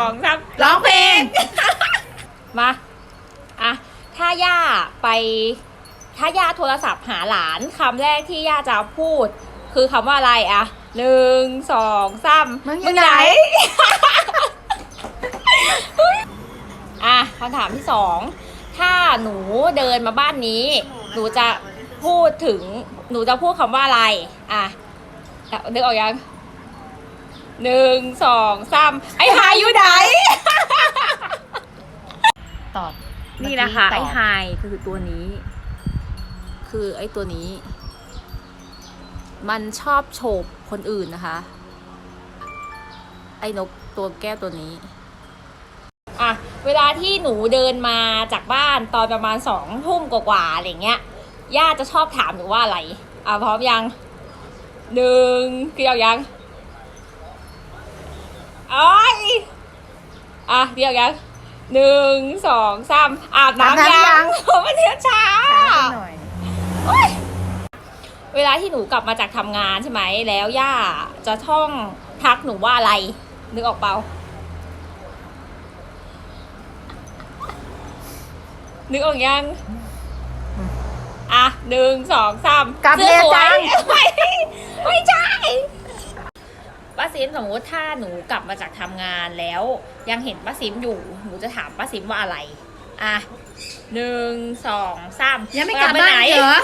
สองสามร้องเพลง มา อะ ถ้าย่าไป ถ้าย่าโทรศัพท์หาหลานคำแรกที่ย่าจะพูด คือคำว่าอะไรอะหนึ่งสองสามมึงอยู่ไหน อะคำถามที่สอง ถ้าหนูเดินมาบ้านนี้ หนูจะพูดถึง หนูจะพูดคำว่าอะไร อะนึกออกยัง หนึ่งสองสามไอ้หายอยู่ไหน ตอบนี่นะคะ เมื่ไอ้กี้ตบไฮคือตัวนี้ คือไอ้ตัวนี้ มันชอบโฉบคนอื่นนะคะ ไอ้นกตัวแก้วตัวนี้อะเวลาที่หนูเดินมาจากบ้านตอนประมาณสองทุ่มกว่าๆอะไรเงี้ยย่าจะชอบถามหนูว่าอะไร อะพร้อมยังหนึ่งเกี่ยวยัง อ้อยอะเกี่ยวยังหนึ่งสองสามอาบน้ำอาบน้ำยัยังงมันเทียช้า ช้าไปหน่อย เวลาที่หนูกลับมาจากทำงานใช่ไหม แล้วย่าจะท่องทักหนูว่าอะไร นึกออกเปล่า นึกออกยังอะหนึ่งสองสามกลับสื้อสวยเร็วจัง ไม่ไม่ใช่ป้าซิ มมติถ้าหนูกลับมาจากทำงานแล้ว ยังเห็นป้าซิมอยู่ หนูจะถามป้าซิมว่าอะไร อะหนึ่งสองสามยังไม่กลับบ้านเหรอ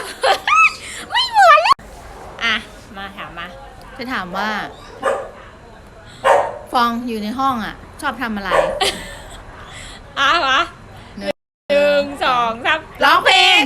ไม่เหมือนอะ มาถามมาจะถามว่า ฟองอยู่ในห้องอะ ชอบทำอะไรอะวะหนึ่งสองสามร้องเพลง